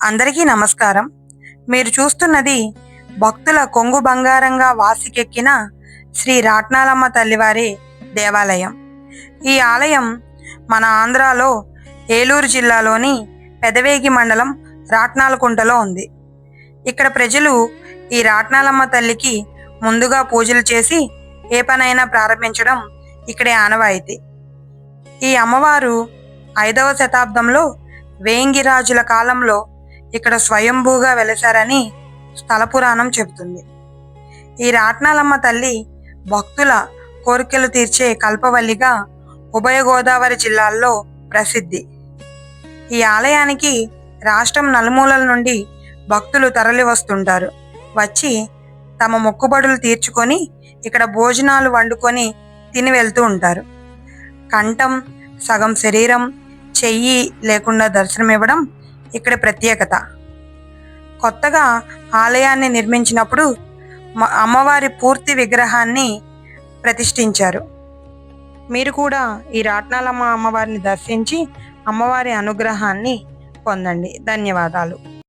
అందరికీ నమస్కారం. మీరు చూస్తున్నది భక్తుల కొంగు బంగారంగా వాసికెక్కిన శ్రీ రాట్నాలమ్మ తల్లివారి దేవాలయం. ఈ ఆలయం మన ఆంధ్రాలో ఏలూరు జిల్లాలోని పెదవేగి మండలం రాట్నాలకుంటలో ఉంది. ఇక్కడ ప్రజలు ఈ రాట్నాలమ్మ తల్లికి ముందుగా పూజలు చేసి ఏ పనైనా ప్రారంభించడం ఇక్కడే ఆనవాయితీ. ఈ అమ్మవారు ఐదవ శతాబ్దంలో వేంగిరాజుల కాలంలో ఇక్కడ స్వయంభూగా వెలసారని స్థల పురాణం చెబుతుంది. ఈ రాట్నాలమ్మ తల్లి భక్తుల కోరికలు తీర్చే కల్పవల్లిగా ఉభయ గోదావరి జిల్లాల్లో ప్రసిద్ధి. ఈ ఆలయానికి రాష్ట్రం నలుమూలల నుండి భక్తులు తరలి వస్తుంటారు వచ్చి తమ మొక్కుబడులు తీర్చుకొని ఇక్కడ భోజనాలు వండుకొని తిని వెళ్తూ ఉంటారు. కంఠం సగం శరీరం చెయ్యి లేకుండా దర్శనం ఇవ్వడం ఇక్కడ ప్రత్యేకత. కొత్తగా ఆలయాన్ని నిర్మించినప్పుడు అమ్మవారి పూర్తి విగ్రహాన్ని ప్రతిష్ఠించారు. మీరు కూడా ఈ రాట్నాలమ్మ అమ్మవారిని దర్శించి అమ్మవారి అనుగ్రహాన్ని పొందండి. ధన్యవాదాలు.